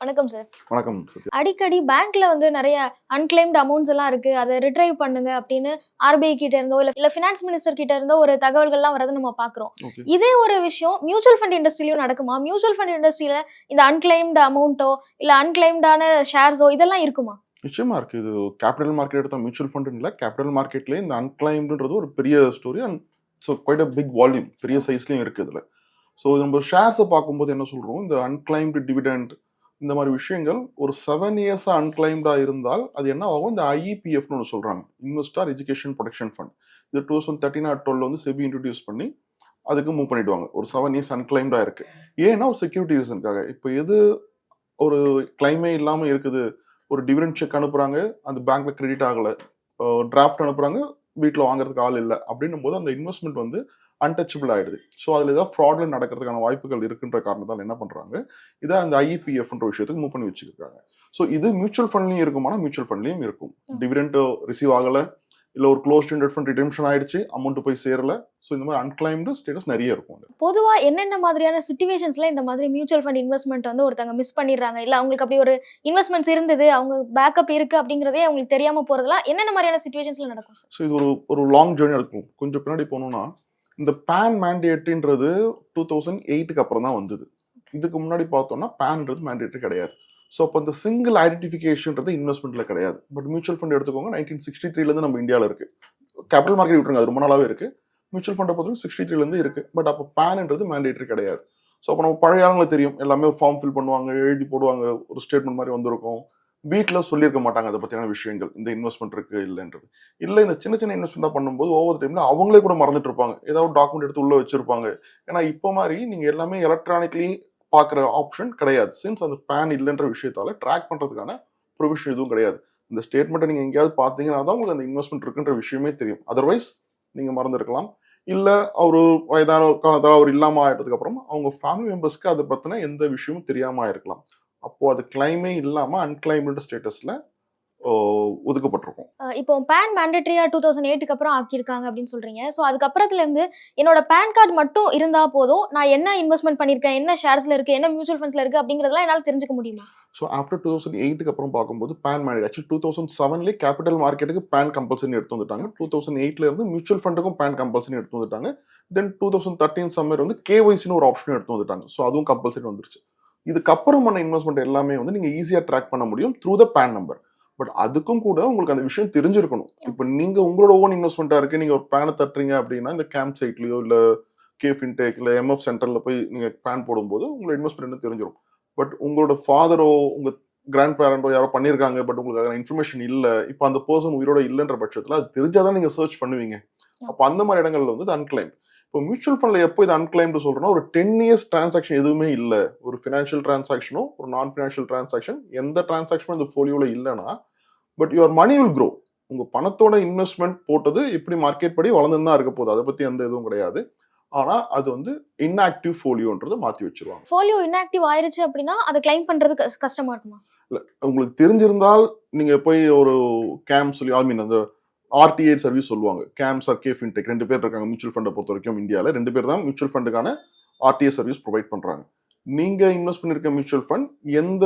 வணக்கம் சார் வணக்கம் அடிக்கடி பேங்க்ல வந்து நிறைய அன்கிளைம்டு அமௌண்ட்ஸ் எல்லாம் இருக்கு. அதை ரிட்ரைவ் பண்ணுங்க அப்படின்னு ஆர்பிஐ கிட்ட இருந்தோ இல்ல இல்ல ஃபினான்ஸ் மினிஸ்டர் கிட்ட இருந்தோ ஒரு தகவல்கள்லாம் வரது நம்ம பாக்குறோம் இதே ஒரு விஷயம் மியூச்சுவல் ஃபண்ட் இண்டஸ்ட்ரியிலும் நடக்குமா? மியூச்சுவல் ஃபண்ட் இண்டஸ்ட்ரியில இந்த அன்கிளைம்டு அமௌண்ட்டோ இல்ல அன்கிளைம்டான ஷேர்ஸோ இதெல்லாம் இருக்குமா? நிச்சயமா இருக்கு. இது கேபிட்டல் மார்க்கெட் எடுத்தா மியூச்சுவல் ஃபண்ட் இல்லை கேபிட்டல் மார்க்கெட்லேயே இந்த அன்கிளைம்டுன்றது ஒரு பெரிய story and so quite a big volume பெரிய சைஸ்லையும் இருக்கு இதில். ஸோ நம்ம ஷேர்ஸை பார்க்கும்போது என்ன சொல்றோம்? இந்த அன்கிளைம்டு டிவிடெண்ட் இந்த மாதிரி விஷயங்கள் ஒரு செவன் இயர்ஸாக அன்கிளைம்டாக இருந்தால் அது என்ன ஆகும்? இந்த ஐஇபிஎஃப்னு ஒன்று சொல்கிறாங்க இன்வெஸ்டார் எஜுகேஷன் ப்ரொடெக்ஷன் ஃபண்ட் இது two thousand thirteen or twelve வந்து செபி இன்ட்ரடியூஸ் பண்ணி அதுக்கு மூவ் பண்ணிடுவாங்க. ஒரு செவன் இயர்ஸ் அன்கிளைம்டாக இருக்கு. ஏன்னா ஒரு செக்யூரிட்டி ரீசனுக்காக இப்போ எது ஒரு கிளைமே இல்லாமல் இருக்குது? ஒரு டிவிடன் செக் அனுப்புகிறாங்க அந்த பேங்க்ல கிரெடிட் ஆகலை. டிராஃப்ட் அனுப்புகிறாங்க வீட்டில் வாங்குறதுக்கு ஆள் இல்லை. அப்படின்னும் போது அந்த இன்வெஸ்ட்மெண்ட் வந்து அன்டச்சபிள் ஆயிடுது. ஸோ அதில் ஏதாவது ஃப்ராட்ல நடக்கிறதுக்கான வாய்ப்புகள் இருக்குன்ற காரணத்தால் என்ன பண்றாங்க? இதை அந்த ஐஇபிஎஃப்ன்ற விஷயத்துக்கு மூவ் பண்ணி வச்சுருக்காங்க ஸோ இது மியூச்சுவல் ஃபண்ட்லையும் இருக்குமானா மியூச்சுவல் ஃபண்ட்லையும் இருக்கும். டிவிடெண்ட் ரிசீவ் ஆகல இல்லை ஒரு க்ளோஸ் டெண்டட் ஃபண்ட் ரிடெம்ஷன் ஆயிடுச்சு அமௌண்ட் போய் சேரல. ஸோ இந்த மாதிரி அன்கிளைம்டு ஸ்டேட்டஸ் நிறைய இருக்கும் அது. பொதுவா என்னென்ன மாதிரியான சுச்சுவேஷன்ஸ்ல இந்த மாதிரி மியூச்சுவல் ஃபண்ட் இன்வெஸ்ட்மெண்ட் வந்து ஒருத்தங்க மிஸ் பண்ணிடுறாங்க? இல்ல அவங்களுக்கு அப்படி ஒரு இன்வெஸ்ட்மெண்ட்ஸ் இருந்தது அவங்க பேக்கப் இருக்கு அப்படிங்கறதே அவங்களுக்கு தெரியாம போறதெல்லாம் என்னென்ன மாதிரியான சுச்சுவேஷன்ஸ்ல நடக்கும் ஸோ இது ஒரு ஒரு லாங் ஜேர்னி இருக்கும். கொஞ்சம் பின்னாடி போனோம்னா இந்த பேன் மேண்டேட்ன்றது டூ தௌசண்ட் எயிட்டுக்கு அப்புறம் தான் வந்தது. இதுக்கு முன்னாடி பார்த்தோம்னா பேன்றது மேண்டேட்டரி கிடையாது. ஸோ அப்போ இந்த சிங்கிள் ஐடென்டிஃபிகேஷன்றது இன்வெஸ்ட்மெண்ட்ல கிடையாது. பட் மியூச்சுவல் ஃபண்ட் எடுத்துக்கோங்க நைன்டீன் சிக்ஸ்டி த்ரீலேருந்து நம்ம இந்தியாவில் இருக்கு. கேபிட்டல் மார்க்கெட் விட்டுருங்க அது ரொம்ப நாளாவே இருக்கு. மியூச்சுவல் ஃபண்டை பொறுத்தவரைக்கும் சிக்ஸ்டி த்ரீலேருந்து இருக்கு. பட் அப்போ பேன்ன்றது மேண்டேட்டரி கிடையாது. ஸோ அப்போ நம்ம பழைய ஆளுங்களுக்கு தெரியும். எல்லாமே ஃபார்ம் ஃபில் பண்ணுவாங்க எழுதி போடுவாங்க. ஒரு ஸ்டேட்மெண்ட் மாதிரி வந்திருக்கும். வீட்டில் சொல்லியிருக்க மாட்டாங்க அதை பற்றியான விஷயங்கள். இந்த இன்வெஸ்ட்மெண்ட் இருக்கு இல்லைன்றது. இல்லை இந்த சின்ன சின்ன இன்வெஸ்ட்மெண்ட் பண்ணும்போது ஒவ்வொரு டைம்ல அவங்களே கூட மறந்துட்டு இருப்பாங்க ஏதாவது டாக்குமெண்ட் எடுத்து உள்ள வச்சிருப்பாங்க. ஏன்னா இப்போ மாதிரி நீங்க எல்லாமே எலக்ட்ரானிக்லி பார்க்குற ஆப்ஷன் கிடையாது. சின்ஸ் அந்த பேன் இல்லைன்ற விஷயத்தால ட்ராக் பண்ணுறதுக்கான ப்ரொவிஷன் எதுவும் கிடையாது. இந்த ஸ்டேட்மெண்ட்டை நீங்கள் எங்கேயாவது பார்த்தீங்கன்னா தான் உங்களுக்கு அந்த இன்வெஸ்ட்மெண்ட் இருக்குன்ற விஷயமே தெரியும். அதர்வைஸ் நீங்கள் மறந்துருக்கலாம். இல்லை அவர் வயதான காலத்தால் அவர் இல்லாமல் ஆகிட்டதுக்கப்புறம் அவங்க ஃபேமிலி மெம்பர்ஸ்க்கு அதை பற்றின எந்த விஷயமும் தெரியாமல் ஆயிருக்கலாம். அப்போ அது கிளைமே இல்லாம அன்கிளைம்டு ஸ்டேட்டஸ்ல ஒதுக்கப்பட்டிருக்கும். இப்போ பேன் மேண்டேட்டரியா டூ தௌசண்ட் எயிட்டுக்கு அப்புறம் ஆக்கியிருக்காங்க அப்படின்னு சொல்றீங்க. ஸோ அதுக்கப்புறத்துல இருந்து என்னோட பேன் கார்டு மட்டும் இருந்தா போதும். நான் என்ன இன்வெஸ்ட்மெண்ட் பண்ணிருக்கேன்? என்ன ஷேர்ஸ்ல இருக்கு? என்ன மியூச்சுவல் ஃபண்ட்ஸ்ல இருக்கு? அப்படிங்கறதெல்லாம் என்னால தெரிஞ்சுக்க முடியுமா? ஸோ ஆஃப்டர் டூ தௌசண்ட் எயிட்டுக்கு அப்புறம் பார்க்கும்போது PAN manage actually two thousand செவன்லேயே capital மார்க்கெட்டுக்கு பேன் கம்பல்சரி எடுத்து வந்துட்டாங்க. டூ தௌசண்ட் எயிட்ல இருந்து மியூச்சுவல் ஃபண்டுக்கும் பேன் கம்பல்சரி எடுத்து வந்துட்டாங்க. Then two thousand thirteen summer வந்து கேஒய்சின்னு ஒரு ஆப்ஷன் எடுத்து வந்துட்டாங்க. ஸோ அதுவும் கம்பல்சரி வந்துருச்சு. இதுக்கப்புறம் பண்ண இன்வெஸ்ட்மெண்ட் எல்லாமே வந்து நீங்க ஈஸியாக ட்ராக் பண்ண முடியும் through the PAN number but அதுக்கும் கூட உங்களுக்கு அந்த விஷயம் தெரிஞ்சிருக்கணும். இப்போ நீங்க உங்களோட ஓன் இன்வெஸ்ட்மெண்ட்டா இருக்கு. நீங்க ஒரு பேனை தட்டுறீங்க அப்படின்னா இந்த கேம்ப் சைட்லயோ இல்ல கேஃப் இன்டேக் இல்ல எம்எஃப் சென்டர்ல போய் நீங்க பேன் போடும்போது உங்களோட இன்வெஸ்ட்மெண்ட் தெரிஞ்சிடும் பட் உங்களோட ஃபாதரோ உங்க கிராண்ட் பேரண்டோ யாரோ பண்ணியிருக்காங்க பட் உங்களுக்கு அதில் இன்ஃபர்மேஷன் இல்லை. இப்போ அந்த பர்சன் உயிரோட இல்லைன்ற பட்சத்தில் அது தெரிஞ்சாதான் நீங்க சர்ச் பண்ணுவீங்க. அப்போ அந்த மாதிரி இடங்கள்ல வந்து அன்கிளைம் இப்போ மியூச்சுவல் ஃபண்ட்ல எப்போ இது அன்கிளைம்டு சொல்றோம்னா ஒரு டென் இயர்ஸ் டிரான்சாக்ஷன் எதுவுமே இல்லை. ஒரு ஃபினான்ஷியல் டிரான்சாக்ஷனோ ஒரு நான் ஃபினான்ஷியல் டிரான்சாக்ஷன் எந்த டிரான்சாக்ஷனும் இந்த ஃபோலியோல இல்லைன்னா but your money will grow உங்க பணத்தோட இன்வெஸ்ட்மெண்ட் போட்டது எப்படி மார்க்கெட் படி வளர்ந்துன்னு தான் இருக்க போகுது. அதை பத்தி எந்த இதுவும் கிடையாது. ஆனா அது வந்து இன்ஆக்டிவ் ஃபோலியோன்றதை மாத்தி வச்சிருவாங்க. ஃபோலியோ இன்ஆக்டிவ் ஆயிருச்சு அப்படின்னா அதை கிளைம் பண்றது கஷ்ட- கஷ்டமா இருக்குமா? உங்களுக்கு தெரிஞ்சிருந்தால் நீங்க போய் ஒரு கேம் சொல்லி ஐ மீன் அந்த ஆர்டிஐ சர்வீஸ் சொல்லுவாங்க. கேம்ஸ் கே ஃபின்டெக் ரெண்டு பேர் இருக்காங்க மியூச்சுவல் ஃபண்டை பொறுத்த வரைக்கும் இந்தியாவில் ரெண்டு பேர் தான் மியூச்சுவல் ஃபண்டுக்கான ஆர்டிஐ சர்வீஸ் ப்ரொவைட் பண்ணுறாங்க நீங்கள் இன்வெஸ்ட் பண்ணிருக்க மியூச்சுவல் ஃபண்ட் எந்த